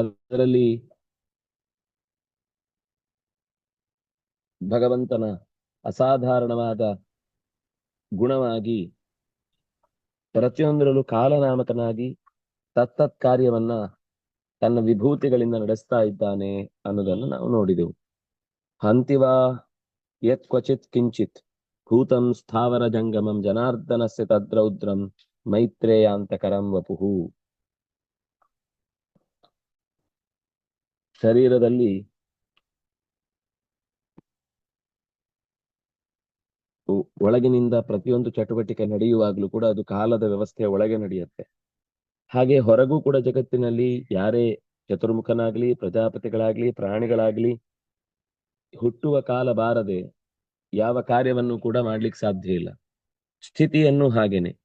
ಅದರಲ್ಲಿ ಭಗವಂತನ ಅಸಾಧಾರಣವಾದ ಗುಣವಾಗಿ ಪ್ರತಿಯೊಂದರಲ್ಲೂ ಕಾಲನಾಮಕನಾಗಿ ತತ್ತತ್ ಕಾರ್ಯವನ್ನ ತನ್ನ ವಿಭೂತಿಗಳಿಂದ ನಡೆಸ್ತಾ ಇದ್ದಾನೆ ಅನ್ನೋದನ್ನು ನಾವು ನೋಡಿದೆವು. ಹಂತಿವಾ ಯತ್ ಕ್ವಚಿತ್ ಕಿಂಚಿತ್ ಭೂತಂ ಸ್ಥಾವರ ಜಂಗಮಂ ಜನಾರ್ದನಸ್ಯ ತದ್ರೌದ್ರಂ ಮೈತ್ರೇಯಾಂತಕರಂ ವಪುಹು. ಶರೀರದಲ್ಲಿ ಒಳಗಿನಿಂದ ಪ್ರತಿಯೊಂದು ಚಟುವಟಿಕೆ ನಡೆಯುವಾಗಲೂ ಕೂಡ ಅದು ಕಾಲದ ವ್ಯವಸ್ಥೆಯ ಒಳಗೆ ನಡೆಯುತ್ತೆ. ಹಾಗೆ ಹೊರಗೂ ಕೂಡ ಜಗತ್ತಿನಲ್ಲಿ ಯಾರೇ ಚತುರ್ಮುಖನಾಗ್ಲಿ, ಪ್ರಜಾಪತಿಗಳಾಗ್ಲಿ, ಪ್ರಾಣಿಗಳಾಗ್ಲಿ ಹುಟ್ಟುವ ಕಾಲ ಬಾರದೆ ಯಾವ ಕಾರ್ಯವನ್ನು ಕೂಡ ಮಾಡ್ಲಿಕ್ಕೆ ಸಾಧ್ಯ ಇಲ್ಲ. ಸ್ಥಿತಿಯನ್ನು ಹಾಗೇನೆ.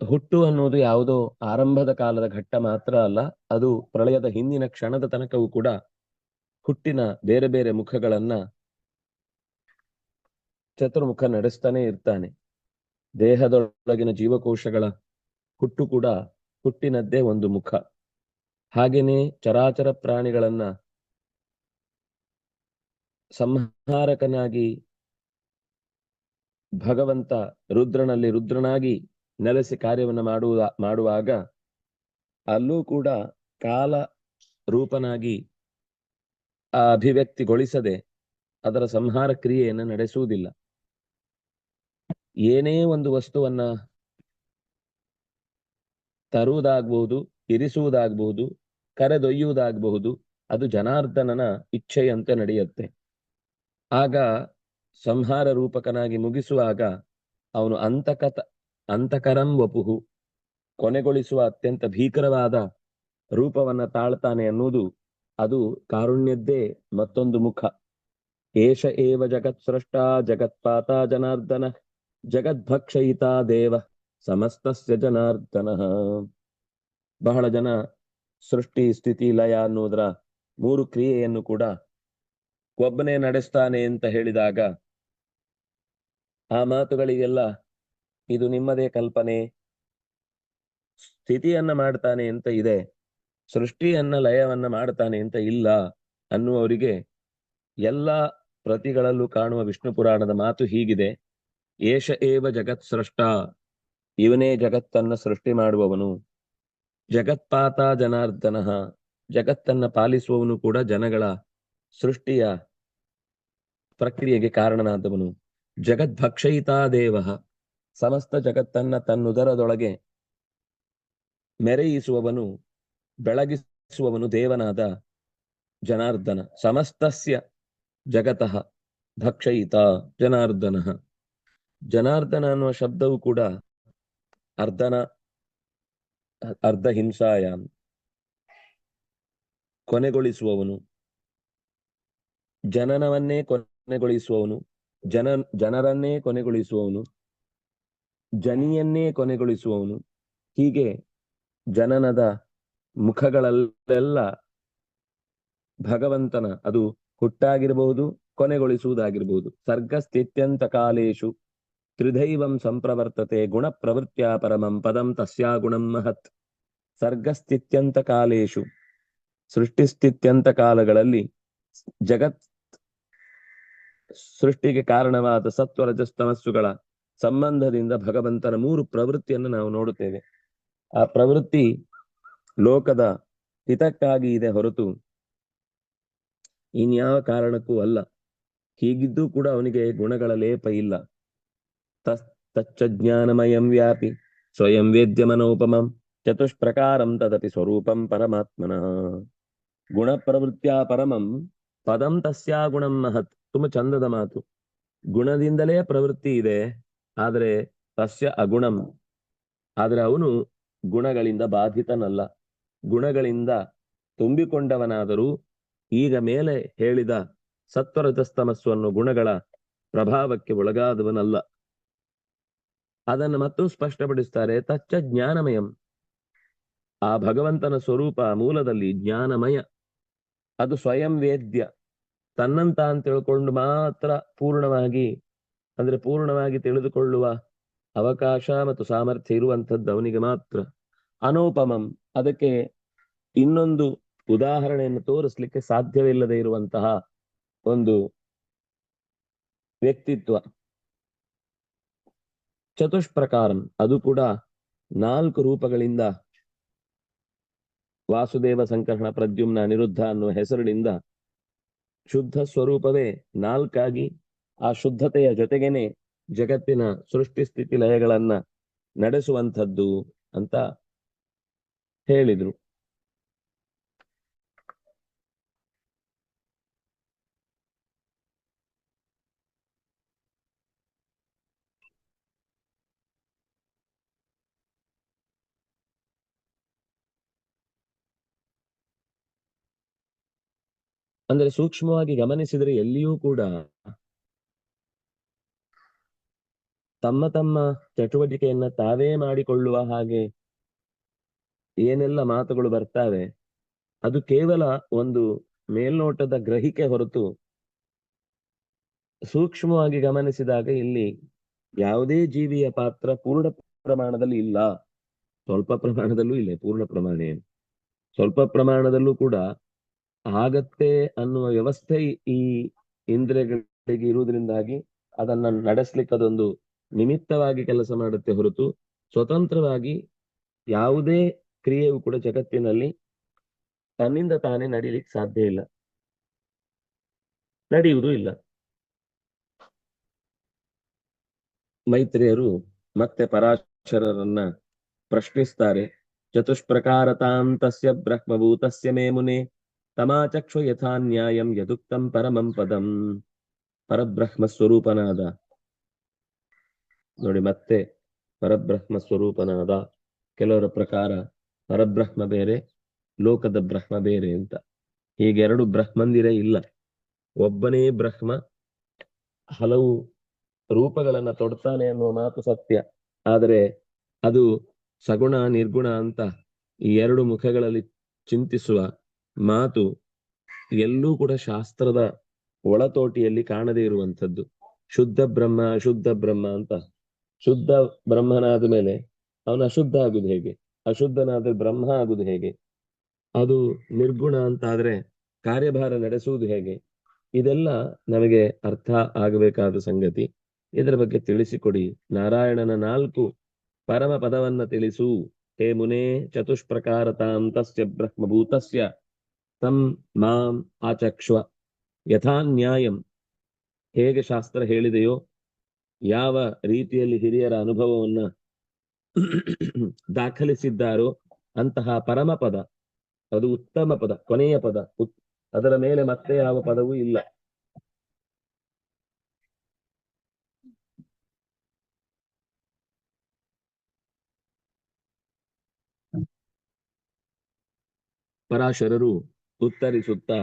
ಹುಟ್ಟು ಅನ್ನೋದು ಯಾವುದೋ ಆರಂಭದ ಕಾಲದ ಘಟ್ಟ ಮಾತ್ರ ಅಲ್ಲ, ಅದು ಪ್ರಳಯದ ಹಿಂದಿನ ಕ್ಷಣದ ತನಕವೂ ಕೂಡ ಹುಟ್ಟಿನ ಬೇರೆ ಬೇರೆ ಮುಖಗಳನ್ನ ಚತುರ್ಮುಖ ನಡೆಸ್ತಾನೆ ಇರ್ತಾನೆ. ದೇಹದೊಳಗಿನ ಜೀವಕೋಶಗಳ ಹುಟ್ಟು ಕೂಡ ಹುಟ್ಟಿನದ್ದೇ ಒಂದು ಮುಖ. ಹಾಗೇನೆ ಚರಾಚರ ಪ್ರಾಣಿಗಳನ್ನ ಸಂಹಾರಕನಾಗಿ ಭಗವಂತ ರುದ್ರನಲ್ಲಿ ರುದ್ರನಾಗಿ ನೆಲೆಸಿ ಕಾರ್ಯವನ್ನು ಮಾಡುವ ಮಾಡುವಾಗ ಅಲ್ಲೂ ಕೂಡ ಕಾಲ ರೂಪನಾಗಿ ಆ ಅಭಿವ್ಯಕ್ತಿಗೊಳಿಸದೆ ಅದರ ಸಂಹಾರ ಕ್ರಿಯೆಯನ್ನು ನಡೆಸುವುದಿಲ್ಲ. ಏನೇ ಒಂದು ವಸ್ತುವನ್ನ ತರುವುದಾಗಬಹುದು ಇರಿಸುವುದಾಗಬಹುದು ಕರೆದೊಯ್ಯುವುದಾಗಬಹುದು ಅದು ಜನಾರ್ದನನ ಇಚ್ಛೆಯಂತೆ ನಡೆಯುತ್ತೆ. ಆಗ ಸಂಹಾರ ರೂಪಕನಾಗಿ ಮುಗಿಸುವಾಗ ಅವನು ಅಂತಕತ ಅಂತಕರಂ ವಪುಹು. ಕೊನೆಗೊಳಿಸುವ ಅತ್ಯಂತ ಭೀಕರವಾದ ರೂಪವನ್ನ ತಾಳ್ತಾನೆ ಅನ್ನುವುದು ಅದು ಕಾರುಣ್ಯದ್ದೇ ಮತ್ತೊಂದು ಮುಖ. ಏಷ ಏವ ಜಗತ್ ಸೃಷ್ಟ ಜಗತ್ಪಾತ ಜನಾರ್ದನ ಜಗದ್ಭಕ್ಷಯಿತ ದೇವ ಸಮಸ್ತಸ್ಯ ಜನಾರ್ದನ. ಬಹಳ ಜನ ಸೃಷ್ಟಿ ಸ್ಥಿತಿ ಲಯ ಅನ್ನುವುದರ ಮೂರು ಕ್ರಿಯೆಯನ್ನು ಕೂಡ ಒಬ್ಬನೇ ನಡೆಸ್ತಾನೆ ಅಂತ ಹೇಳಿದಾಗ ಆ ಮಾತುಗಳಿಗೆಲ್ಲ ಇದು ನಿಮ್ಮದೇ ಕಲ್ಪನೆ. ಸ್ಥಿತಿಯನ್ನ ಮಾಡ್ತಾನೆ ಅಂತ ಇದೆ. ಸೃಷ್ಟಿಯನ್ನ ಲಯವನ್ನ ಮಾಡ್ತಾನೆ ಅಂತ ಇಲ್ಲ ಅನ್ನುವವರಿಗೆ ಎಲ್ಲ ಪ್ರತಿಗಳಲ್ಲೂ ಕಾಣುವ ವಿಷ್ಣು ಪುರಾಣದ ಮಾತು ಹೀಗಿದೆ. ಏಷ ಏವ ಜಗತ್ ಸೃಷ್ಟ. ಇವನೇ ಜಗತ್ತನ್ನ ಸೃಷ್ಟಿ ಮಾಡುವವನು. ಜಗತ್ಪಾತ ಜನಾರ್ದನ. ಜಗತ್ತನ್ನ ಪಾಲಿಸುವವನು ಕೂಡ ಜನಗಳ ಸೃಷ್ಟಿಯ ಪ್ರಕ್ರಿಯೆಗೆ ಕಾರಣನಾದವನು. ಜಗದ್ಭಕ್ಷಯಿತಾ ದೇವ ಸಮಸ್ತ ಜಗತ್ತನ್ನ ತನ್ನುದರದೊಳಗೆ ಮೆರೆಯಿಸುವವನು, ಬೆಳಗಿಸುವವನು ದೇವನಾದ ಜನಾರ್ದನ. ಸಮಸ್ತಸ್ಯ ಜಗತಃ ಭಕ್ಷಯಿತ ಜನಾರ್ದನ. ಜನಾರ್ದನ ಅನ್ನುವ ಶಬ್ದವು ಕೂಡ ಅರ್ಧನ ಅರ್ಧ ಹಿಂಸಾಯ ಕೊನೆಗೊಳಿಸುವವನು. ಜನನವನ್ನೇ ಕೊನೆಗೊಳಿಸುವವನು, ಜನ, ಜನರನ್ನೇ ಕೊನೆಗೊಳಿಸುವವನು. ಜನಿಯನ್ನೇ ಕೊನೆಗೊಳಿಸುವವನು. ಹೀಗೆ ಜನನದ ಮುಖಗಳಲ್ಲೆಲ್ಲ ಭಗವಂತನ ಅದು ಹುಟ್ಟಾಗಿರಬಹುದು, ಕೊನೆಗೊಳಿಸುವುದಾಗಿರಬಹುದು. ಸರ್ಗಸ್ಥಿತ್ಯಂತ ಕಾಲೇಶು ತ್ರಿದೈವಂ ಸಂಪ್ರವರ್ತತೆ ಗುಣ ಪ್ರವೃತ್ತಿಯ ಪರಮಂ ಪದಂ ತಸ್ಯಾ ಗುಣಂ ಮಹತ್. ಸರ್ಗಸ್ಥಿತ್ಯಂತ ಕಾಲೇಶು ಸೃಷ್ಟಿಸ್ಥಿತ್ಯಂತ ಕಾಲಗಳಲ್ಲಿ ಜಗತ್ ಸೃಷ್ಟಿಗೆ ಕಾರಣವಾದ ಸತ್ವರಜಸ್ತಮಸ್ಸುಗಳ ಸಂಬಂಧದಿಂದ ಭಗವಂತನ ಮೂರು ಪ್ರವೃತ್ತಿಯನ್ನು ನಾವು ನೋಡುತ್ತೇವೆ. ಆ ಪ್ರವೃತ್ತಿ ಲೋಕದ ಹಿತಕ್ಕಾಗಿ ಇದೆ ಹೊರತು ಇನ್ಯಾವ ಕಾರಣಕ್ಕೂ ಅಲ್ಲ. ಹೀಗಿದ್ದು ಕೂಡ ಅವನಿಗೆ ಗುಣಗಳ ಲೇಪ ಇಲ್ಲ. ತಚ್ಚ ಜ್ಞಾನಮಯಂ ವ್ಯಾಪಿ ಸ್ವಯಂ ವೇದ್ಯಮನೋಪಮಂ ಚತುಷ್ಪ್ರಕಾರಂ ತದಪಿ ಸ್ವರೂಪಂ ಪರಮಾತ್ಮನ. ಗುಣ ಪ್ರವೃತ್ತಿಯ ಪರಮಂ ಪದಂ ತಸ್ಯಾ ಗುಣಂ ಮಹತ್. ತುಂಬಾ ಚಂದದ ಮಾತು. ಗುಣದಿಂದಲೇ ಪ್ರವೃತ್ತಿ ಇದೆ. ಆದರೆ ತಸ್ಯ ಅಗುಣಂ. ಆದರೆ ಅವನು ಗುಣಗಳಿಂದ ಬಾಧಿತನಲ್ಲ. ಗುಣಗಳಿಂದ ತುಂಬಿಕೊಂಡವನಾದರೂ ಈಗ ಮೇಲೆ ಹೇಳಿದ ಸತ್ವರಜಸ್ತಮಸ್ಸು ಅನ್ನೋ ಗುಣಗಳ ಪ್ರಭಾವಕ್ಕೆ ಒಳಗಾದವನಲ್ಲ. ಅದನ್ನು ಮತ್ತೂ ಸ್ಪಷ್ಟಪಡಿಸ್ತಾರೆ ತಚ್ಚ ಜ್ಞಾನಮಯಂ. ಆ ಭಗವಂತನ ಸ್ವರೂಪ ಮೂಲದಲ್ಲಿ ಜ್ಞಾನಮಯ. ಅದು ಸ್ವಯಂ ವೇದ್ಯ ತನ್ನಂತ ಅಂತ ತಿಳ್ಕೊಂಡು ಮಾತ್ರ ಪೂರ್ಣವಾಗಿ ಅಂದ್ರೆ ಪೂರ್ಣವಾಗಿ ತಿಳಿದುಕೊಳ್ಳುವ ಅವಕಾಶ ಮತ್ತು ಸಾಮರ್ಥ್ಯ ಇರುವಂಥದ್ದು ಅವನಿಗೆ ಮಾತ್ರ. ಅನೋಪಮಂ, ಅದಕ್ಕೆ ಇನ್ನೊಂದು ಉದಾಹರಣೆಯನ್ನು ತೋರಿಸ್ಲಿಕ್ಕೆ ಸಾಧ್ಯವಿಲ್ಲದೆ ಇರುವಂತಹ ಒಂದು ವ್ಯಕ್ತಿತ್ವ. ಚತುಷ್ಪ್ರಕಾರಂ, ಅದು ಕೂಡ ನಾಲ್ಕು ರೂಪಗಳಿಂದ ವಾಸುದೇವ ಸಂಕರ್ಷಣ ಪ್ರದ್ಯುಮ್ನ ಅನಿರುದ್ಧ ಅನ್ನುವ ಹೆಸರಿನಿಂದ ಶುದ್ಧ ಸ್ವರೂಪವೇ ನಾಲ್ಕಾಗಿ ಆ ಶುದ್ಧತೆಯ ಜೊತೆಗೇನೆ ಜಗತ್ತಿನ ಸೃಷ್ಟಿ ಸ್ಥಿತಿ ಲಯಗಳನ್ನ ನಡೆಸುವಂಥದ್ದು ಅಂತ ಹೇಳಿದ್ರು. ಅಂದ್ರೆ ಸೂಕ್ಷ್ಮವಾಗಿ ಗಮನಿಸಿದರೆ ಎಲ್ಲಿಯೂ ಕೂಡ ತಮ್ಮ ತಮ್ಮ ಚಟುವಟಿಕೆಯನ್ನ ತಾವೇ ಮಾಡಿಕೊಳ್ಳುವ ಹಾಗೆ ಏನೆಲ್ಲ ಮಾತುಗಳು ಬರ್ತಾವೆ, ಅದು ಕೇವಲ ಒಂದು ಮೇಲ್ನೋಟದ ಗ್ರಹಿಕೆ ಹೊರತು ಸೂಕ್ಷ್ಮವಾಗಿ ಗಮನಿಸಿದಾಗ ಇಲ್ಲಿ ಯಾವುದೇ ಜೀವಿಯ ಪಾತ್ರ ಪೂರ್ಣ ಪ್ರಮಾಣದಲ್ಲಿ ಇಲ್ಲ. ಸ್ವಲ್ಪ ಪ್ರಮಾಣದಲ್ಲೂ ಇಲ್ಲ, ಪೂರ್ಣ ಪ್ರಮಾಣ ಸ್ವಲ್ಪ ಪ್ರಮಾಣದಲ್ಲೂ ಕೂಡ ಆಗತ್ತೆ ಅನ್ನುವ ವ್ಯವಸ್ಥೆ ಈ ಇಂದ್ರಿಯಗಳಿಗೆ ಇರುವುದರಿಂದಾಗಿ ಅದನ್ನ ನಡೆಸ್ಲಿಕ್ಕೆ ಅದೊಂದು ನಿಮಿತ್ತವಾಗಿ ಕೆಲಸ ಮಾಡುತ್ತೆ ಹೊರತು ಸ್ವತಂತ್ರವಾಗಿ ಯಾವುದೇ ಕ್ರಿಯೆಯು ಕೂಡ ಜಗತ್ತಿನಲ್ಲಿ ತನ್ನಿಂದ ತಾನೇ ನಡೀಲಿಕ್ಕೆ ಸಾಧ್ಯ ಇಲ್ಲ. ನಡೆಯುವುದೂ ಇಲ್ಲ. ಮೈತ್ರಿಯರು ಮತ್ತೆ ಪರಾಶರರನ್ನ ಪ್ರಶ್ನಿಸ್ತಾರೆ. ಚತುಷ್ಪ್ರಕಾರ ತಸ್ಯ ಬ್ರಹ್ಮಭೂತಸ್ಯ ಮೇ ಮುನೆ ತಮಾಚಕ್ಷು ಯಥಾ ನ್ಯಾಯಂ ಯದುಕ್ತಂ ಪರಮಂ ಪದಂ. ಪರಬ್ರಹ್ಮ ಸ್ವರೂಪನಾದ ನೋಡಿ, ಮತ್ತೆ ಪರಬ್ರಹ್ಮ ಸ್ವರೂಪನಾದ ಕೆಲವರ ಪ್ರಕಾರ ಪರಬ್ರಹ್ಮ ಬೇರೆ, ಲೋಕದ ಬ್ರಹ್ಮ ಬೇರೆ ಅಂತ. ಹೀಗೆ ಎರಡು ಬ್ರಹ್ಮಂದಿರೇ ಇಲ್ಲ. ಒಬ್ಬನೇ ಬ್ರಹ್ಮ ಹಲವು ರೂಪಗಳನ್ನ ತೊಡ್ತಾನೆ ಅನ್ನುವ ಮಾತು ಸತ್ಯ. ಆದರೆ ಅದು ಸಗುಣ, ನಿರ್ಗುಣ ಅಂತ ಈ ಎರಡು ಮುಖಗಳಲ್ಲಿ ಚಿಂತಿಸುವ ಮಾತು ಎಲ್ಲೂ ಕೂಡ ಶಾಸ್ತ್ರದ ಒಳತೋಟಿಯಲ್ಲಿ ಕಾಣದೇ ಇರುವಂಥದ್ದು. ಶುದ್ಧ ಬ್ರಹ್ಮ, ಅಶುದ್ಧ ಬ್ರಹ್ಮ ಅಂತ ಶುದ್ಧ ಬ್ರಹ್ಮನಾದ ಮೇಲೆ ಅವನು ಅಶುದ್ಧ ಆಗುದು ಹೇಗೆ? ಅಶುದ್ಧನಾದ್ರೆ ಬ್ರಹ್ಮ ಆಗುದು ಹೇಗೆ? ಅದು ನಿರ್ಗುಣ ಅಂತ ಆದ್ರೆ ಕಾರ್ಯಭಾರ ನಡೆಸುವುದು ಹೇಗೆ? ಇದೆಲ್ಲ ನಮಗೆ ಅರ್ಥ ಆಗಬೇಕಾದ ಸಂಗತಿ. ಇದರ ಬಗ್ಗೆ ತಿಳಿಸಿಕೊಡಿ. ನಾರಾಯಣನ ನಾಲ್ಕು ಪರಮ ಪದವನ್ನ ತಿಳಿಸು. ಹೇ ಮುನೇ ಚತುಷ್ಪ್ರಕಾರತಾಂ ತಸ್ಯ ಬ್ರಹ್ಮಭೂತಸ್ಯ ತಂ ಮಾಂ ಆಚಕ್ಷ್ವ. ಯಥಾನ್ಯಾಯಂ. ಹೇಗೆ ಶಾಸ್ತ್ರ ಹೇಳಿದೆಯೋ ಯಾವ ರೀತಿಯಲ್ಲಿ ಹಿರಿಯರ ಅನುಭವವನ್ನ ದಾಖಲಿಸಿದ್ದಾರೋ ಅಂತಹ ಪರಮ ಪದ, ಅದು ಉತ್ತಮ ಪದ, ಕೊನೆಯ ಪದ ಅದರ ಮೇಲೆ ಮತ್ತೆ ಯಾವ ಪದವೂ ಇಲ್ಲ. ಪರಾಶರರು ಉತ್ತರಿಸುತ್ತಾ,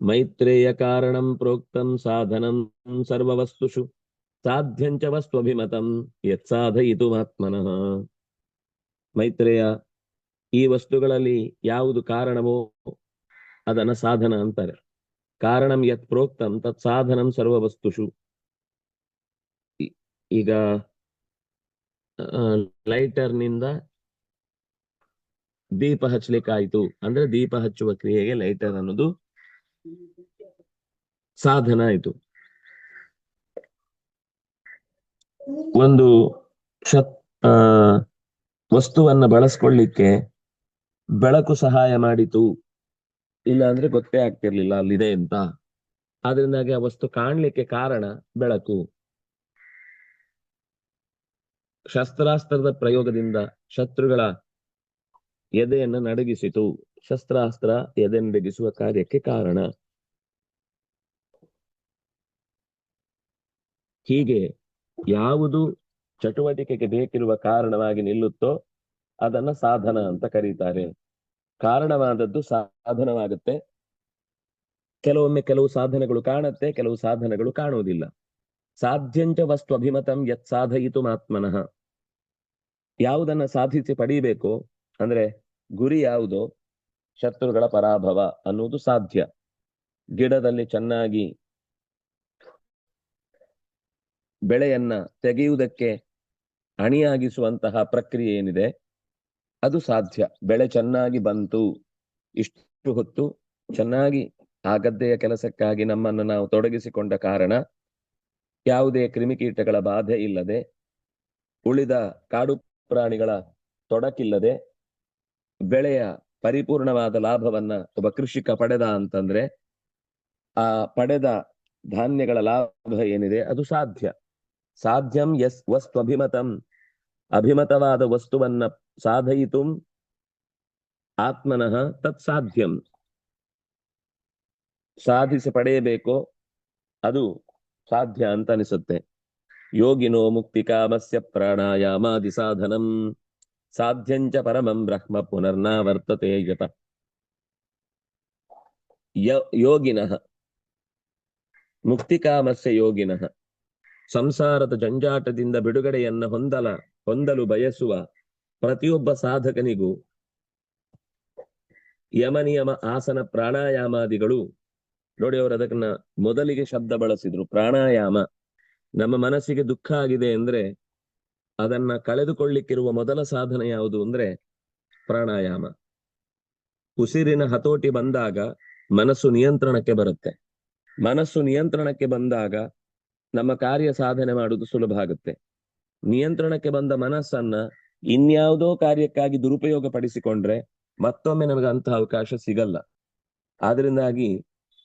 ಮೈತ್ರೇಯ ಕಾರಣಂ ಪ್ರೋಕ್ತಂ ಸಾಧನಂ ಸರ್ವವಸ್ತುಷು. ಸಾಧ್ಯಂಚ ಸಾಧಯಿತು ಯತ್ಸಾಧಯಿತುಮಾತ್ಮನಃ ಮೈತ್ರೇಯ ಈ ವಸ್ತುಗಳಲ್ಲಿ ಯಾವುದು ಕಾರಣವೋ ಅದನ್ನ ಸಾಧನ ಅಂತಾರೆ. ಕಾರಣಂ ಯತ್ ಪ್ರೋಕ್ತಂ ತತ್ ಸಾಧನಂ ಸರ್ವ ವಸ್ತುಷು ಈಗ ಲೈಟರ್ನಿಂದ ದೀಪ ಹಚ್ಚಲಿಕ್ಕಾಯ್ತು. ಅಂದ್ರೆ ದೀಪ ಹಚ್ಚುವ ಕ್ರಿಯೆಗೆ ಲೈಟರ್ ಅನ್ನೋದು ಸಾಧನ ಆಯ್ತು. ಒಂದು ಶತ್ ವಸ್ತುವನ್ನ ಬಳಸ್ಕೊಳ್ಳಿಕ್ಕೆ ಬೆಳಕು ಸಹಾಯ ಮಾಡಿತು. ಇಲ್ಲ ಅಂದ್ರೆ ಗೊತ್ತೇ ಆಗ್ತಿರ್ಲಿಲ್ಲ ಅಲ್ಲಿದೆ ಅಂತ. ಆದ್ರಿಂದಾಗಿ ಆ ವಸ್ತು ಕಾಣ್ಲಿಕ್ಕೆ ಕಾರಣ ಬೆಳಕು. ಶಸ್ತ್ರಾಸ್ತ್ರದ ಪ್ರಯೋಗದಿಂದ ಶತ್ರುಗಳ ಎದೆಯನ್ನು ನಡಗಿಸಿತು. ಶಸ್ತ್ರಾಸ್ತ್ರ ಎದೆ ನಡಗಿಸುವ ಕಾರ್ಯಕ್ಕೆ ಕಾರಣ. ಹೀಗೆ ಯಾವುದು ಚಟುವಟಿಕೆಗೆ ಬೇಕಿರುವ ಕಾರಣವಾಗಿ ನಿಲ್ಲುತ್ತೋ ಅದನ್ನ ಸಾಧನ ಅಂತ ಕರೀತಾರೆ. ಕಾರಣವಾದದ್ದು ಸಾಧನವಾಗುತ್ತೆ. ಕೆಲವೊಮ್ಮೆ ಕೆಲವು ಸಾಧನಗಳು ಕಾಣುತ್ತೆ, ಕೆಲವು ಸಾಧನಗಳು ಕಾಣುವುದಿಲ್ಲ. ಸಾಧ್ಯಂಚ ವಸ್ತು ಅಭಿಮತಂ ಯತ್ ಸಾಧಯಿತು ಮಾತ್ಮನಃ ಯಾವುದನ್ನ ಸಾಧಿಸಿ ಪಡೀಬೇಕು, ಅಂದ್ರೆ ಗುರಿ ಯಾವುದು? ಶತ್ರುಗಳ ಪರಾಭವ ಅನ್ನುವುದು ಸಾಧ್ಯ. ಗಿಡದಲ್ಲಿ ಚೆನ್ನಾಗಿ ಬೆಳೆಯನ್ನ ತೆಗೆಯುವುದಕ್ಕೆ ಅಣಿಯಾಗಿಸುವಂತಹ ಪ್ರಕ್ರಿಯೆ ಏನಿದೆ? ಅದು ಸಾಧ್ಯ. ಬೆಳೆ ಚೆನ್ನಾಗಿ ಬಂತು, ಇಷ್ಟು ಹೊತ್ತು ಚೆನ್ನಾಗಿ ಆ ಗದ್ದೆಯ ಕೆಲಸಕ್ಕಾಗಿ ನಮ್ಮನ್ನು ನಾವು ತೊಡಗಿಸಿಕೊಂಡ ಕಾರಣ ಯಾವುದೇ ಕ್ರಿಮಿಕೀಟಗಳ ಬಾಧೆ ಇಲ್ಲದೆ, ಉಳಿದ ಕಾಡು ಪ್ರಾಣಿಗಳ ತೊಡಕಿಲ್ಲದೆ ಬೆಳೆಯ ಪರಿಪೂರ್ಣವಾದ ಲಾಭವನ್ನ ಒಬ್ಬ ಕೃಷಿಕ ಪಡೆದ ಅಂತಂದ್ರೆ ಆ ಪಡೆದ ಧಾನ್ಯಗಳ ಲಾಭ ಏನಿದೆ? ಅದು ಸಾಧ್ಯ. ಸಾಧ್ಯಂ ಎಸ್ ವಸ್ತು ಅಭಿಮತಂ ಅಭಿಮತವಾದ ವಸ್ತುವನ್ನ ಸಾಧಯಿತು ಆತ್ಮನಃ ತತ್ ಸಾಧ್ಯಂ. ಸಾಧಿಸಿ ಪಡೆಯಬೇಕೋ ಅದು ಸಾಧ್ಯ ಅಂತ ಅನಿಸುತ್ತೆ. ಯೋಗಿನೋ ಮುಕ್ತಿ ಕಾಮಸ್ಯ ಪ್ರಾಣಾಯಾಮಾದಿ ಸಾಧನಂ. ಸಾಧ್ಯಂಚ ಪರಮಂ ಬ್ರಹ್ಮ ಪುನರ್ನಾವರ್ತತೆ ಯತ. ಯ- ಮುಕ್ತಿ ಕಾಮಸ್ಯ ಯೋಗಿನಃ ಸಂಸಾರದ ಜಂಜಾಟದಿಂದ ಬಿಡುಗಡೆಯನ್ನ ಹೊಂದಲ, ಹೊಂದಲು ಬಯಸುವ ಪ್ರತಿಯೊಬ್ಬ ಸಾಧಕನಿಗೂ ಯಮನಿಯಮ ಆಸನ ಪ್ರಾಣಾಯಾಮಾದಿಗಳು. ನೋಡಿ ಅವರು ಅದನ್ನ ಮೊದಲಿಗೆ ಶಬ್ದ ಬಳಸಿದ್ರು, ಪ್ರಾಣಾಯಾಮ. ನಮ್ಮ ಮನಸ್ಸಿಗೆ ದುಃಖ ಆಗಿದೆ ಅಂದ್ರೆ ಅದನ್ನ ಕಳೆದುಕೊಳ್ಳಿಕ್ಕಿರುವ ಮೊದಲ ಸಾಧನ ಯಾವುದು ಅಂದ್ರೆ ಪ್ರಾಣಾಯಾಮ. ಉಸಿರಿನ ಹತೋಟಿ ಬಂದಾಗ ಮನಸ್ಸು ನಿಯಂತ್ರಣಕ್ಕೆ ಬರುತ್ತೆ. ಮನಸ್ಸು ನಿಯಂತ್ರಣಕ್ಕೆ ಬಂದಾಗ ನಮ್ಮ ಕಾರ್ಯ ಸಾಧನೆ ಮಾಡುವುದು ಸುಲಭ ಆಗುತ್ತೆ. ನಿಯಂತ್ರಣಕ್ಕೆ ಬಂದ ಮನಸ್ಸನ್ನ ಇನ್ಯಾವುದೋ ಕಾರ್ಯಕ್ಕಾಗಿ ದುರುಪಯೋಗ ಪಡಿಸಿಕೊಂಡ್ರೆ ಮತ್ತೊಮ್ಮೆ ನಮಗೆ ಅಂತಹ ಅವಕಾಶ ಸಿಗಲ್ಲ. ಆದ್ರಿಂದಾಗಿ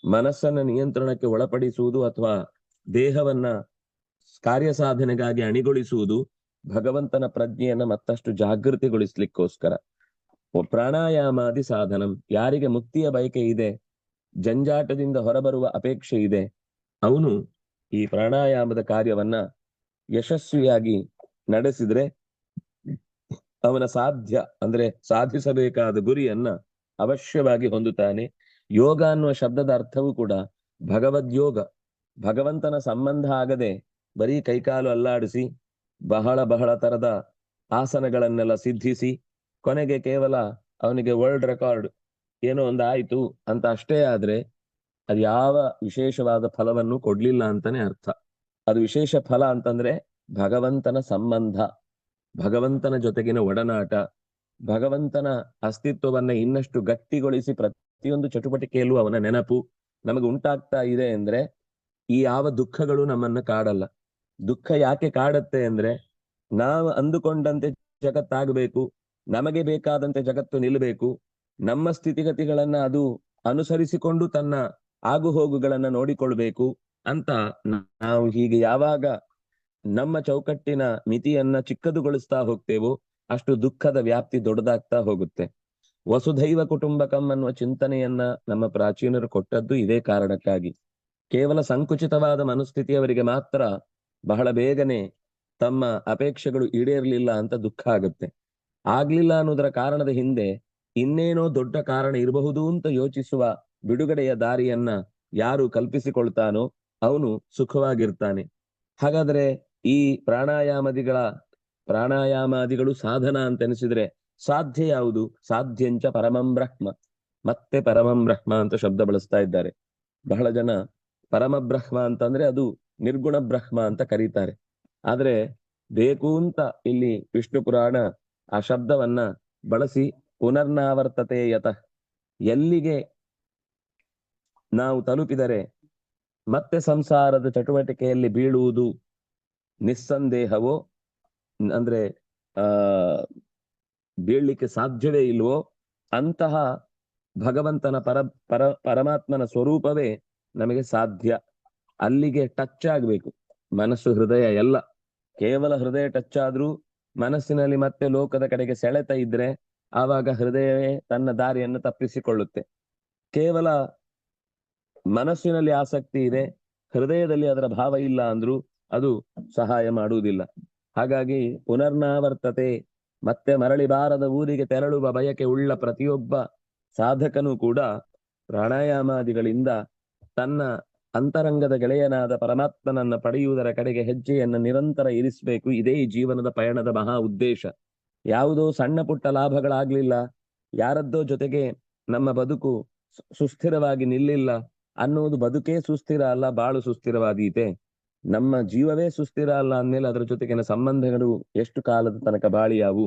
ಮನಸ್ಸನ್ನ ನಿಯಂತ್ರಣಕ್ಕೆ ಒಳಪಡಿಸುವುದು ಅಥವಾ ದೇಹವನ್ನ ಕಾರ್ಯ ಸಾಧನೆಗಾಗಿ ಅಣಿಗೊಳಿಸುವುದು ಭಗವಂತನ ಪ್ರಜ್ಞೆಯನ್ನ ಮತ್ತಷ್ಟು ಜಾಗೃತಿಗೊಳಿಸ್ಲಿಕ್ಕೋಸ್ಕರ. ಪ್ರಾಣಾಯಾಮಾದಿ ಸಾಧನಂ, ಯಾರಿಗೆ ಮುಕ್ತಿಯ ಬಯಕೆ ಇದೆ, ಜಂಜಾಟದಿಂದ ಹೊರಬರುವ ಅಪೇಕ್ಷೆ ಇದೆ, ಅವನು ಈ ಪ್ರಾಣಾಯಾಮದ ಕಾರ್ಯವನ್ನ ಯಶಸ್ವಿಯಾಗಿ ನಡೆಸಿದ್ರೆ ಅವನ ಸಾಧ್ಯ, ಅಂದ್ರೆ ಸಾಧಿಸಬೇಕಾದ ಗುರಿಯನ್ನ ಅವಶ್ಯವಾಗಿ ಹೊಂದುತ್ತಾನೆ. ಯೋಗ ಅನ್ನುವ ಶಬ್ದದ ಅರ್ಥವೂ ಕೂಡ ಭಗವದ್ಯೋಗ. ಭಗವಂತನ ಸಂಬಂಧ ಆಗದೆ ಬರೀ ಕೈಕಾಲು ಅಲ್ಲಾಡಿಸಿ, ಬಹಳ ಬಹಳ ತರದ ಆಸನಗಳನ್ನೆಲ್ಲ ಸಿದ್ಧಿಸಿ, ಕೊನೆಗೆ ಕೇವಲ ಅವನಿಗೆ ವರ್ಲ್ಡ್ ರೆಕಾರ್ಡ್ ಏನೋ ಒಂದು ಆಯ್ತು ಅಂತ ಅಷ್ಟೇ ಆದ್ರೆ ಅದು ಯಾವ ವಿಶೇಷವಾದ ಫಲವನ್ನು ಕೊಡ್ಲಿಲ್ಲ ಅಂತಾನೆ ಅರ್ಥ. ಅದು ವಿಶೇಷ ಫಲ ಅಂತಂದ್ರೆ ಭಗವಂತನ ಸಂಬಂಧ, ಭಗವಂತನ ಜೊತೆಗಿನ ಒಡನಾಟ, ಭಗವಂತನ ಅಸ್ತಿತ್ವವನ್ನ ಇನ್ನಷ್ಟು ಗಟ್ಟಿಗೊಳಿಸಿ ಪ್ರತಿಯೊಂದು ಚಟುವಟಿಕೆಯಲ್ಲೂ ಅವನ ನೆನಪು. ನಮಗೆ ಉಂಟಾಗ್ತಾ ಇದೆ ಅಂದ್ರೆ ಈ ಯಾವ ದುಃಖಗಳು ನಮ್ಮನ್ನ ಕಾಡಲ್ಲ. ದುಃಖ ಯಾಕೆ ಕಾಡತ್ತೆ ಅಂದ್ರೆ ನಾವು ಅಂದುಕೊಂಡಂತೆ ಜಗತ್ತಾಗಬೇಕು, ನಮಗೆ ಬೇಕಾದಂತೆ ಜಗತ್ತು ನಿಲ್ಲಬೇಕು ನಮ್ಮ ಸ್ಥಿತಿಗತಿಗಳನ್ನ ಅದು ಅನುಸರಿಸಿಕೊಂಡು ತನ್ನ ಆಗು ಹೋಗುಗಳನ್ನ ನೋಡಿಕೊಳ್ಬೇಕು ಅಂತ ನಾವು ಹೀಗೆ ಯಾವಾಗ ನಮ್ಮ ಚೌಕಟ್ಟಿನ ಮಿತಿಯನ್ನ ಚಿಕ್ಕದುಗೊಳಿಸ್ತಾ ಹೋಗ್ತೇವೋ ಅಷ್ಟು ದುಃಖದ ವ್ಯಾಪ್ತಿ ದೊಡ್ಡದಾಗ್ತಾ ಹೋಗುತ್ತೆ. ವಸುಧೈವ ಕುಟುಂಬಕಂ ಅನ್ನುವ ಚಿಂತನೆಯನ್ನ ನಮ್ಮ ಪ್ರಾಚೀನರು ಕೊಟ್ಟದ್ದು ಇದೇ ಕಾರಣಕ್ಕಾಗಿ. ಕೇವಲ ಸಂಕುಚಿತವಾದ ಮನಸ್ಥಿತಿಯವರಿಗೆ ಮಾತ್ರ ಬಹಳ ಬೇಗನೆ ತಮ್ಮ ಅಪೇಕ್ಷೆಗಳು ಈಡೇರಲಿಲ್ಲ ಅಂತ ದುಃಖ ಆಗುತ್ತೆ. ಆಗ್ಲಿಲ್ಲ ಅನ್ನೋದರ ಕಾರಣದ ಹಿಂದೆ ಇನ್ನೇನೋ ದೊಡ್ಡ ಕಾರಣ ಇರಬಹುದು ಅಂತ ಯೋಚಿಸುವ ಬಿಡುಗಡೆಯ ದಾರಿಯನ್ನ ಯಾರು ಕಲ್ಪಿಸಿಕೊಳ್ತಾನೋ ಅವನು ಸುಖವಾಗಿರ್ತಾನೆ. ಹಾಗಾದ್ರೆ ಈ ಪ್ರಾಣಾಯಾಮದಿಗಳ ಪ್ರಾಣಾಯಾಮಾದಿಗಳು ಸಾಧನ ಅಂತ ಎನಿಸಿದ್ರೆ ಸಾಧ್ಯ ಯಾವುದು? ಸಾಧ್ಯಂಚ ಪರಮಂ ಬ್ರಹ್ಮ. ಮತ್ತೆ ಪರಮಂ ಬ್ರಹ್ಮ ಅಂತ ಶಬ್ದ ಬಳಸ್ತಾ ಇದ್ದಾರೆ. ಬಹಳ ಜನ ಪರಮ ಬ್ರಹ್ಮ ಅಂತಂದ್ರೆ ಅದು ನಿರ್ಗುಣ ಬ್ರಹ್ಮ ಅಂತ ಕರೀತಾರೆ. ಆದ್ರೆ ಬೇಕು ಅಂತ ಇಲ್ಲಿ ವಿಷ್ಣು ಪುರಾಣ ಆ ಶಬ್ದವನ್ನ ಬಳಸಿ ಪುನರ್ನಾವರ್ತತೆ ಯತ ಎಲ್ಲಿಗೆ ನಾವು ತಲುಪಿದರೆ ಮತ್ತೆ ಸಂಸಾರದ ಚಟುವಟಿಕೆಯಲ್ಲಿ ಬೀಳುವುದು ನಿಸ್ಸಂದೇಹವೋ, ಅಂದ್ರೆ, ಆ, ಬೀಳ್ಲಿಕ್ಕೆ ಸಾಧ್ಯವೇ ಇಲ್ವೋ, ಅಂತಹ ಭಗವಂತನ ಪರ ಪರ, ಪರಮಾತ್ಮನ ಸ್ವರೂಪವೇ ನಮಗೆ ಸಾಧ್ಯ. ಅಲ್ಲಿಗೆ ಟಚ್ ಆಗ್ಬೇಕು. ಮನಸ್ಸು ಹೃದಯ ಎಲ್ಲ. ಕೇವಲ ಹೃದಯ ಟಚ್ ಆದ್ರೂ ಮನಸ್ಸಿನಲ್ಲಿ ಮತ್ತೆ ಲೋಕದ ಕಡೆಗೆ ಸೆಳೆತ ಇದ್ರೆ ಆವಾಗ ಹೃದಯವೇ ತನ್ನ ದಾರಿಯನ್ನು ತಪ್ಪಿಸಿಕೊಳ್ಳುತ್ತೆ. ಕೇವಲ ಮನಸ್ಸಿನಲ್ಲಿ ಆಸಕ್ತಿ ಇದೆ, ಹೃದಯದಲ್ಲಿ ಅದರ ಭಾವ ಇಲ್ಲ ಅಂದ್ರೂ ಅದು ಸಹಾಯ ಮಾಡುವುದಿಲ್ಲ. ಹಾಗಾಗಿ ಪುನರ್ನಾವರ್ತತೆ, ಮತ್ತೆ ಮರಳಿ ಬಾರದ ಊರಿಗೆ ತೆರಳುವ ಬಯಕೆ ಉಳ್ಳ ಪ್ರತಿಯೊಬ್ಬ ಸಾಧಕನು ಕೂಡ ಪ್ರಾಣಾಯಾಮಾದಿಗಳಿಂದ ತನ್ನ ಅಂತರಂಗದ ಗೆಳೆಯನಾದ ಪರಮಾತ್ಮನನ್ನ ಪಡೆಯುವುದರ ಕಡೆಗೆ ಹೆಜ್ಜೆಯನ್ನು ನಿರಂತರ ಇರಿಸಬೇಕು. ಇದೇ ಜೀವನದ ಪಯಣದ ಮಹಾ ಉದ್ದೇಶ. ಯಾವುದೋ ಸಣ್ಣ ಪುಟ್ಟ ಲಾಭಗಳಾಗ್ಲಿಲ್ಲ, ಯಾರದ್ದೋ ಜೊತೆಗೆ ನಮ್ಮ ಬದುಕು ಸುಸ್ಥಿರವಾಗಿ ನಿಲ್ಲಿಲ್ಲ ಅನ್ನುವುದು ಬದುಕೇ ಸುಸ್ಥಿರ ಅಲ್ಲ, ಬಾಳು ಸುಸ್ಥಿರವಾದೀತೆ. ನಮ್ಮ ಜೀವವೇ ಸುಸ್ಥಿರ ಅಲ್ಲ ಅಂದ್ಮೇಲೆ ಅದರ ಜೊತೆಗಿನ ಸಂಬಂಧಗಳು ಎಷ್ಟು ಕಾಲದ ತನಕ ಬಾಳಿಯಾವು?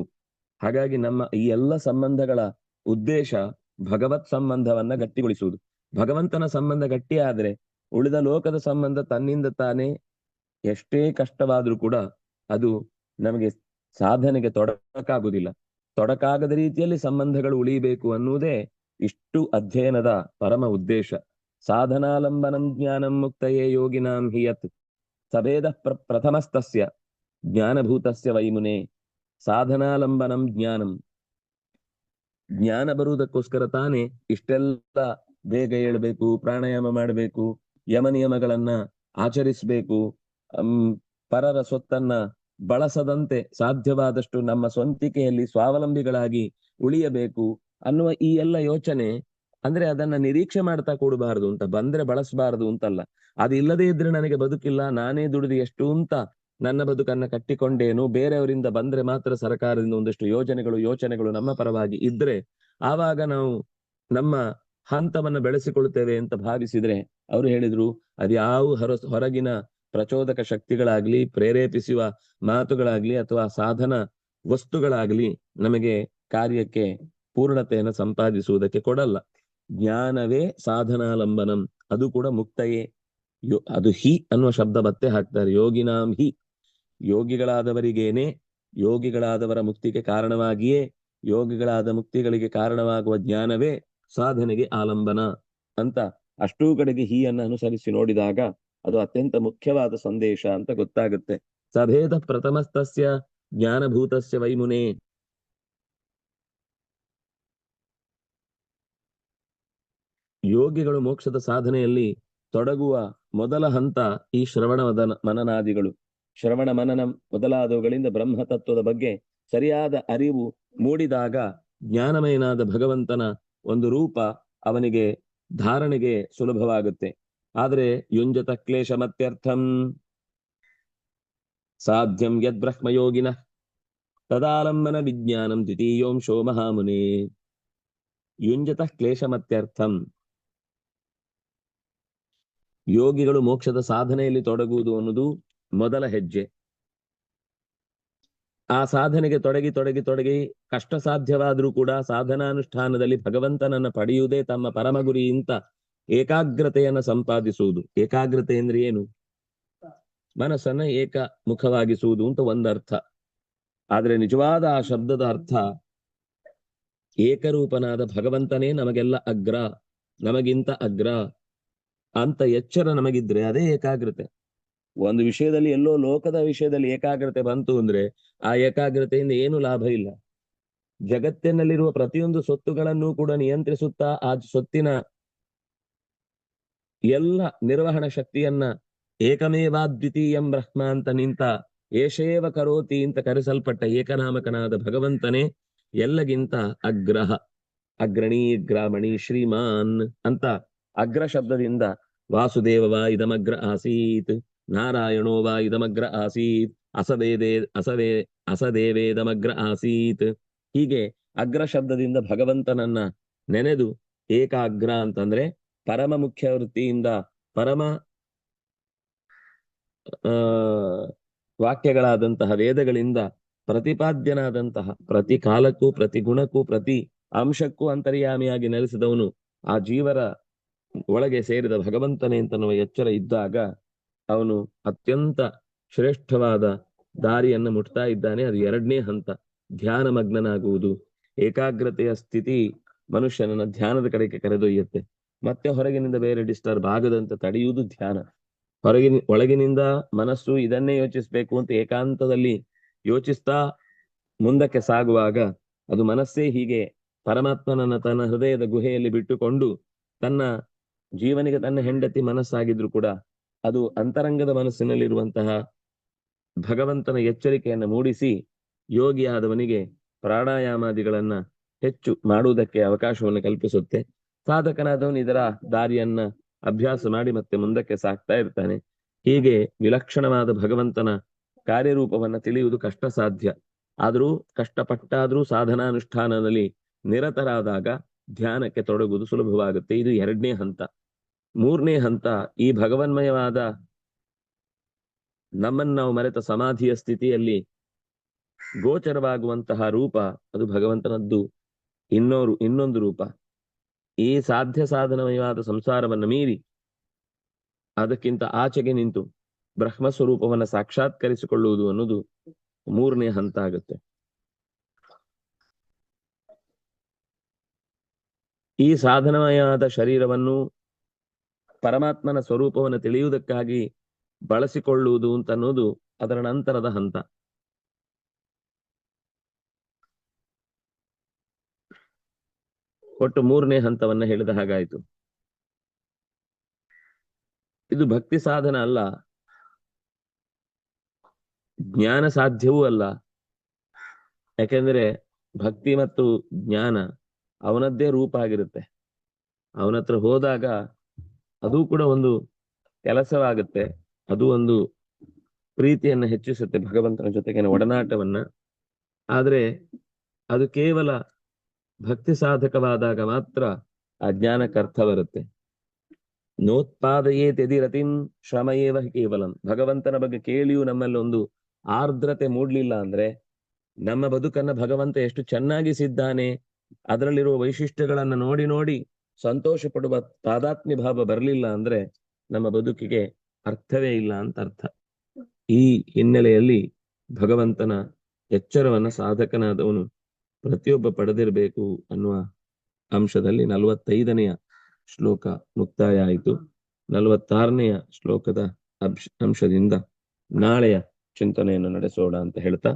ಹಾಗಾಗಿ ನಮ್ಮ ಈ ಎಲ್ಲ ಸಂಬಂಧಗಳ ಉದ್ದೇಶ ಭಗವತ್ ಸಂಬಂಧವನ್ನ ಗಟ್ಟಿಗೊಳಿಸುವುದು. ಭಗವಂತನ ಸಂಬಂಧ ಗಟ್ಟಿ ಆದ್ರೆ ಉಳಿದ ಲೋಕದ ಸಂಬಂಧ ತನ್ನಿಂದ ತಾನೇ ಎಷ್ಟೇ ಕಷ್ಟವಾದ್ರೂ ಕೂಡ ಅದು ನಮಗೆ ಸಾಧನೆಗೆ ತೊಡಕಾಗುವುದಿಲ್ಲ. ತೊಡಕಾಗದ ರೀತಿಯಲ್ಲಿ ಸಂಬಂಧಗಳು ಉಳಿಯಬೇಕು ಅನ್ನುವುದೇ ಇಷ್ಟು ಅಧ್ಯಯನದ ಪರಮ ಉದ್ದೇಶ. ಸಾಧನಾಲಂಬನಂ ಜ್ಞಾನಂ ಮುಕ್ತಯೇ ಯೋಗಿನಾಂ ಹಿಯತ್. ಸಭೇದ ಪ್ರ ಪ್ರಥಮಸ್ತಸ್ಯ, ಜ್ಞಾನಭೂತಸ್ಯ ವೈಮುನೆ ಸಾಧನಾಲಂಬನಂ ಜ್ಞಾನಂ. ಜ್ಞಾನ ಬರುವುದಕ್ಕೋಸ್ಕರ ತಾನೇ ಇಷ್ಟೆಲ್ಲ ಬೇಗ ಏಳ್ಬೇಕು ಪ್ರಾಣಾಯಾಮ ಮಾಡಬೇಕು, ಯಮ ನಿಯಮಗಳನ್ನ ಆಚರಿಸಬೇಕು ಪರರ ಸ್ವತ್ತನ್ನ ಬಳಸದಂತೆ ಸಾಧ್ಯವಾದಷ್ಟು ನಮ್ಮ ಸ್ವಂತಿಕೆಯಲ್ಲಿ ಸ್ವಾವಲಂಬಿಗಳಾಗಿ ಉಳಿಯಬೇಕು ಅನ್ನುವ ಈ ಎಲ್ಲ ಯೋಚನೆ ಅಂದ್ರೆ ಅದನ್ನ ನಿರೀಕ್ಷೆ ಮಾಡ್ತಾ ಕೂಡಬಾರದು ಅಂತ, ಬಂದ್ರೆ ಬಳಸಬಾರದು ಅಂತಲ್ಲ. ಅದು ಇಲ್ಲದೇ ಇದ್ರೆ ನನಗೆ ಬದುಕಿಲ್ಲ, ನಾನೇ ದುಡಿದು ಎಷ್ಟು ಅಂತ ನನ್ನ ಬದುಕನ್ನ ಕಟ್ಟಿಕೊಂಡೇನು, ಬೇರೆಯವರಿಂದ ಬಂದ್ರೆ ಮಾತ್ರ ಸರ್ಕಾರದಿಂದ ಒಂದಷ್ಟು ಯೋಜನೆಗಳು, ಯೋಚನೆಗಳು ನಮ್ಮ ಪರವಾಗಿ ಇದ್ರೆ, ಆವಾಗ ನಾವು ನಮ್ಮ ಹಂತವನ್ನ ಬೆಳೆಸಿಕೊಳ್ತೇವೆ ಅಂತ ಭಾವಿಸಿದ್ರೆ, ಅವರು ಹೇಳಿದ್ರು ಅದ್ಯಾವ ಹೊರ ಹೊರಗಿನ ಪ್ರಚೋದಕ ಶಕ್ತಿಗಳಾಗ್ಲಿ, ಪ್ರೇರೇಪಿಸುವ ಮಾತುಗಳಾಗ್ಲಿ, ಅಥವಾ ಸಾಧನ ವಸ್ತುಗಳಾಗ್ಲಿ, ನಮಗೆ ಕಾರ್ಯಕ್ಕೆ ಪೂರ್ಣತೆಯನ್ನು ಸಂಪಾದಿಸುವುದಕ್ಕೆ ಕೊಡಲ್ಲ. ಜ್ಞಾನವೇ ಸಾಧನಾಲಂಬನಂ. ಅದು ಕೂಡ ಮುಕ್ತಯೇ. ಯೋ, ಅದು ಹಿ ಅನ್ನುವ ಶಬ್ದ ಮತ್ತೆ ಹಾಕ್ತಾರೆ. ಯೋಗಿನಾಂ ಹಿ. ಯೋಗಿಗಳಾದವರಿಗೇನೆ, ಯೋಗಿಗಳಾದವರ ಮುಕ್ತಿಗೆ ಕಾರಣವಾಗಿಯೇ, ಯೋಗಿಗಳಾದ ಮುಕ್ತಿಗಳಿಗೆ ಕಾರಣವಾಗುವ ಜ್ಞಾನವೇ ಸಾಧನೆಗೆ ಆಲಂಬನ ಅಂತ ಅಷ್ಟೂ ಕಡೆಗೆ ಹೀಯನ್ನು ಅನುಸರಿಸಿ ನೋಡಿದಾಗ ಅದು ಅತ್ಯಂತ ಮುಖ್ಯವಾದ ಸಂದೇಶ ಅಂತ ಗೊತ್ತಾಗುತ್ತೆ. ಸಭೇದ ಪ್ರಥಮಸ್ತಸ್ಯ ಜ್ಞಾನಭೂತಸ್ಯ ವೈಮುನೆ. ಯೋಗಿಗಳು ಮೋಕ್ಷದ ಸಾಧನೆಯಲ್ಲಿ ತೊಡಗುವ ಮೊದಲ ಹಂತ ಈ ಶ್ರವಣ ಮದನ ಮನನಾದಿಗಳು. ಶ್ರವಣ ಮನನ ಮೊದಲಾದವುಗಳಿಂದ ಬ್ರಹ್ಮ ತತ್ವದ ಬಗ್ಗೆ ಸರಿಯಾದ ಅರಿವು ಮೂಡಿದಾಗ ಜ್ಞಾನಮಯನಾದ ಭಗವಂತನ ಒಂದು ರೂಪ ಅವನಿಗೆ ಧಾರಣೆಗೆ ಸುಲಭವಾಗುತ್ತೆ. ಆದರೆ ಯುಂಜತ ಕ್ಲೇಶ ಮತ್ಯರ್ಥಂ ಸಾಧ್ಯಂ ಯದ್ ಬ್ರಹ್ಮಯೋಗಿನ ತದಾಲಂಬನ ವಿಜ್ಞಾನಂ ದ್ವಿತೀಯೋಂಶೋ ಮಹಾಮುನಿ. ಯುಂಜತ ಕ್ಲೇಶಮತ್ಯರ್ಥಂ. ಯೋಗಿಗಳು ಮೋಕ್ಷದ ಸಾಧನೆಯಲ್ಲಿ ತೊಡಗುವುದು ಅನ್ನೋದು ಮೊದಲ ಹೆಜ್ಜೆ. ಆ ಸಾಧನೆಗೆ ತೊಡಗಿ ತೊಡಗಿ ತೊಡಗಿ ಕಷ್ಟ ಸಾಧ್ಯವಾದ್ರೂ ಕೂಡ ಸಾಧನಾನುಷ್ಠಾನದಲ್ಲಿ ಭಗವಂತನನ್ನ ಪಡೆಯುವುದೇ ತಮ್ಮ ಪರಮ ಗುರಿಯಿಂದ ಏಕಾಗ್ರತೆಯನ್ನ ಸಂಪಾದಿಸುವುದು. ಏಕಾಗ್ರತೆ ಅಂದ್ರೆ ಏನು? ಮನಸ್ಸನ್ನ ಏಕ ಮುಖವಾಗಿಸುವುದು ಅಂತ ಒಂದರ್ಥ. ಆದ್ರೆ ನಿಜವಾದ ಆ ಶಬ್ದದ ಅರ್ಥ ಏಕರೂಪನಾದ ಭಗವಂತನೇ ನಮಗೆಲ್ಲ ಅಗ್ರ, ನಮಗಿಂತ ಅಗ್ರ. ಅಂತ ಎಚ್ಚರ ನಮಗಿದ್ರೆ ಅದೇ ಏಕಾಗ್ರತೆ. ಒಂದು ವಿಷಯದಲ್ಲಿ ಎಲ್ಲೋ ಲೋಕದ ವಿಷಯದಲ್ಲಿ ಏಕಾಗ್ರತೆ ಬಂತು ಅಂದ್ರೆ ಆ ಏಕಾಗ್ರತೆಯಿಂದ ಏನು ಲಾಭ ಇಲ್ಲ. ಜಗತ್ತಿನಲ್ಲಿರುವ ಪ್ರತಿಯೊಂದು ಸೊತ್ತುಗಳನ್ನು ಕೂಡ ನಿಯಂತ್ರಿಸುತ್ತಾ ಆ ಸೊತ್ತಿನ ಎಲ್ಲ ನಿರ್ವಹಣಾ ಶಕ್ತಿಯನ್ನ ಏಕಮೇವಾದ್ವಿತೀಯಂ ಬ್ರಹ್ಮ ಅಂತ ನಿಂತ ಏಷೇವ ಕರೋತಿ ಅಂತ ಕರೆಸಲ್ಪಟ್ಟ ಏಕನಾಮಕನಾದ ಭಗವಂತನೇ ಎಲ್ಲಗಿಂತ ಅಗ್ರಹ. ಅಗ್ರಣಿ ಗ್ರಾಮಣಿ ಶ್ರೀಮಾನ್ ಅಂತ ಅಗ್ರ ಶಬ್ದದಿಂದ ವಾಸುದೇವ ವಾ ಇದಮಗ್ರ ಆಸೀತ್. ನಾರಾಯಣೋ ವಾ ಇದಮಗ್ರ ಆಸೀತ್. ಅಸವೇದೇ, ಅಸವೇ ಅಸದೇವೇದಮಗ್ರ ಆಸೀತ್. ಹೀಗೆ ಅಗ್ರ ಶಬ್ದದಿಂದ ಭಗವಂತನನ್ನ ನೆನೆದು ಏಕಾಗ್ರ ಅಂತಂದ್ರೆ ಪರಮ ಮುಖ್ಯ ವೃತ್ತಿಯಿಂದ ಪರಮ, ಆ, ವಾಕ್ಯಗಳಾದಂತಹ ವೇದಗಳಿಂದ ಪ್ರತಿಪಾದ್ಯನಾದಂತಹ ಪ್ರತಿ ಕಾಲಕ್ಕೂ, ಪ್ರತಿ ಗುಣಕ್ಕೂ, ಪ್ರತಿ ಅಂಶಕ್ಕೂ ಅಂತರ್ಯಾಮಿಯಾಗಿ ನೆಲೆಸಿದವನು ಆ ಜೀವರ ಒಳಗೆ ಸೇರಿದ ಭಗವಂತನೇ ಅಂತ ಎಚ್ಚರ ಇದ್ದಾಗ ಅವನು ಅತ್ಯಂತ ಶ್ರೇಷ್ಠವಾದ ದಾರಿಯನ್ನು ಮುಟ್ತಾ ಇದ್ದಾನೆ. ಅದು ಎರಡನೇ ಹಂತ ಧ್ಯಾನ ಮಗ್ನನಾಗುವುದು ಏಕಾಗ್ರತೆಯ ಸ್ಥಿತಿ ಮನುಷ್ಯನನ್ನ ಧ್ಯಾನದ ಕಡೆಗೆ ಕರೆದೊಯ್ಯುತ್ತೆ. ಮತ್ತೆ ಹೊರಗಿನಿಂದ ಬೇರೆ ಡಿಸ್ಟರ್ಬ್ ಆಗದಂತೆ ತಡೆಯುವುದು ಧ್ಯಾನ. ಹೊರಗಿನ, ಒಳಗಿನಿಂದ ಮನಸ್ಸು ಇದನ್ನೇ ಯೋಚಿಸ್ಬೇಕು ಅಂತ ಏಕಾಂತದಲ್ಲಿ ಯೋಚಿಸ್ತಾ ಮುಂದಕ್ಕೆ ಸಾಗುವಾಗ ಅದು ಮನಸ್ಸೇ ಹೀಗೆ ಪರಮಾತ್ಮನನ್ನ ತನ್ನ ಹೃದಯದ ಗುಹೆಯಲ್ಲಿ ಬಿಟ್ಟುಕೊಂಡು ತನ್ನ ಜೀವನಿಗೆ ತನ್ನ ಹೆಂಡತಿ ಮನಸ್ಸಾಗಿದ್ರು ಕೂಡ ಅದು ಅಂತರಂಗದ ಮನಸ್ಸಿನಲ್ಲಿರುವಂತಹ ಭಗವಂತನ ಎಚ್ಚರಿಕೆಯನ್ನು ಮೂಡಿಸಿ ಯೋಗಿಯಾದವನಿಗೆ ಪ್ರಾಣಾಯಾಮಾದಿಗಳನ್ನ ಹೆಚ್ಚು ಮಾಡುವುದಕ್ಕೆ ಅವಕಾಶವನ್ನು ಕಲ್ಪಿಸುತ್ತೆ. ಸಾಧಕನಾದವನು ಇದರ ದಾರಿಯನ್ನ ಅಭ್ಯಾಸ ಮಾಡಿ ಮತ್ತೆ ಮುಂದಕ್ಕೆ ಸಾಕ್ತಾ ಇರ್ತಾನೆ. ಹೀಗೆ ವಿಲಕ್ಷಣವಾದ ಭಗವಂತನ ಕಾರ್ಯರೂಪವನ್ನ ತಿಳಿಯುವುದು ಕಷ್ಟ ಸಾಧ್ಯ ಆದರೂ ಕಷ್ಟಪಟ್ಟಾದ್ರೂ ಸಾಧನಾನುಷ್ಠಾನದಲ್ಲಿ ನಿರತರಾದಾಗ ಧ್ಯಾನಕ್ಕೆ ತೊಡಗುವುದು ಸುಲಭವಾಗುತ್ತೆ. ಇದು ಎರಡನೇ ಹಂತ. ಮೂರನೇ ಹಂತ, ಈ ಭಗವನ್ಮಯವಾದ ನಮ್ಮನ್ನು ನಾವು ಮರೆತ ಸಮಾಧಿಯ ಸ್ಥಿತಿಯಲ್ಲಿ ಗೋಚರವಾಗುವಂತಹ ರೂಪ, ಅದು ಭಗವಂತನದ್ದು. ಇನ್ನೋರು, ಇನ್ನೊಂದು ರೂಪ. ಈ ಸಾಧ್ಯ ಸಾಧನಮಯವಾದ ಸಂಸಾರವನ್ನು ಮೀರಿ ಅದಕ್ಕಿಂತ ಆಚೆಗೆ ನಿಂತು ಬ್ರಹ್ಮ ಸ್ವರೂಪವನ್ನು ಸಾಕ್ಷಾತ್ಕರಿಸಿಕೊಳ್ಳುವುದು ಅನ್ನೋದು ಮೂರನೇ ಹಂತ ಆಗುತ್ತೆ. ಈ ಸಾಧನವಾದ ಶರೀರವನ್ನು ಪರಮಾತ್ಮನ ಸ್ವರೂಪವನ್ನು ತಿಳಿಯುವುದಕ್ಕಾಗಿ ಬಳಸಿಕೊಳ್ಳುವುದು ಅಂತ ಅನ್ನೋದು ಅದರ ನಂತರದ ಹಂತ. ಒಟ್ಟು ಮೂರನೇ ಹಂತವನ್ನ ಹೇಳಿದ ಹಾಗಾಯಿತು. ಇದು ಭಕ್ತಿ ಸಾಧನ ಅಲ್ಲ. ಜ್ಞಾನ ಸಾಧ್ಯವೂ ಅಲ್ಲ. ಯಾಕೆಂದ್ರೆ ಭಕ್ತಿ ಮತ್ತು ಜ್ಞಾನ ಅವನದ್ದೇ ರೂಪ ಆಗಿರುತ್ತೆ. ಅವನತ್ರ ಹೋದಾಗ ಅದು ಕೂಡ ಒಂದು ಕೆಲಸವಾಗುತ್ತೆ. ಅದು ಒಂದು ಪ್ರೀತಿಯನ್ನ ಹೆಚ್ಚಿಸುತ್ತೆ ಭಗವಂತನ ಜೊತೆಗಿನ ಒಡನಾಟವನ್ನ. ಆದ್ರೆ ಅದು ಕೇವಲ ಭಕ್ತಿ ಸಾಧಕವಾದಾಗ ಮಾತ್ರ ಆ ಜ್ಞಾನಕ್ಕೆ ಅರ್ಥ ಬರುತ್ತೆ. ನೋತ್ಪಾದಯೇ ತೆದಿರತಿಂ ಶ್ರಮಯೇವ ಕೇವಲಂ. ಭಗವಂತನ ಬಗ್ಗೆ ಕೇಳಿಯೂ ನಮ್ಮಲ್ಲಿ ಒಂದು ಆರ್ದ್ರತೆ ಮೂಡ್ಲಿಲ್ಲ ಅಂದ್ರೆ ನಮ್ಮ ಬದುಕನ್ನ ಭಗವಂತ ಎಷ್ಟು ಚೆನ್ನಾಗಿಸಿದ್ದಾನೆ ಅದರಲ್ಲಿರುವ ವೈಶಿಷ್ಟ್ಯಗಳನ್ನ ನೋಡಿ ನೋಡಿ ಸಂತೋಷ ಪಡುವ ತಾದಾತ್ಮ್ಯ ಭಾವ ಬರಲಿಲ್ಲ ಅಂದ್ರೆ ನಮ್ಮ ಬದುಕಿಗೆ ಅರ್ಥವೇ ಇಲ್ಲ ಅಂತ ಅರ್ಥ. ಈ ಹಿನ್ನೆಲೆಯಲ್ಲಿ ಭಗವಂತನ ಎಚ್ಚರವನ್ನ ಸಾಧಕನಾದವನು ಪ್ರತಿಯೊಬ್ಬ ಪಡೆದಿರಬೇಕು ಅನ್ನುವ ಅಂಶದಲ್ಲಿ ನಲವತ್ತೈದನೆಯ ಶ್ಲೋಕ ಮುಕ್ತಾಯ ಆಯಿತು. ನಲವತ್ತಾರನೆಯ ಶ್ಲೋಕದ ಅಂಶ ಅಂಶದಿಂದ ನಾಳೆಯ ಚಿಂತನೆಯನ್ನು ನಡೆಸೋಣ ಅಂತ ಹೇಳ್ತಾ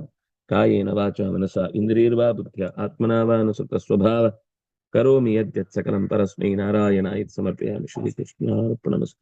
ಕಾಯೇನ ವಾಚ ಮನಸ ಇಂದ್ರಿಯರ್ವಾ ಬುದ್ಧಿಯ ಆತ್ಮನಾವಾನುಸೃತ ಸ್ವಭಾವ ಕರೋಮಿ ಯದ್ಯತ್ ಸಕಲಂ ಪರಸ್ಮೈ ನಾರಾಯಣ ಇದು ಸಮರ್ಪಯಾಮಿ ಶ್ರೀ ಕೃಷ್ಣಾರ್ಪಣಮಸ್ತು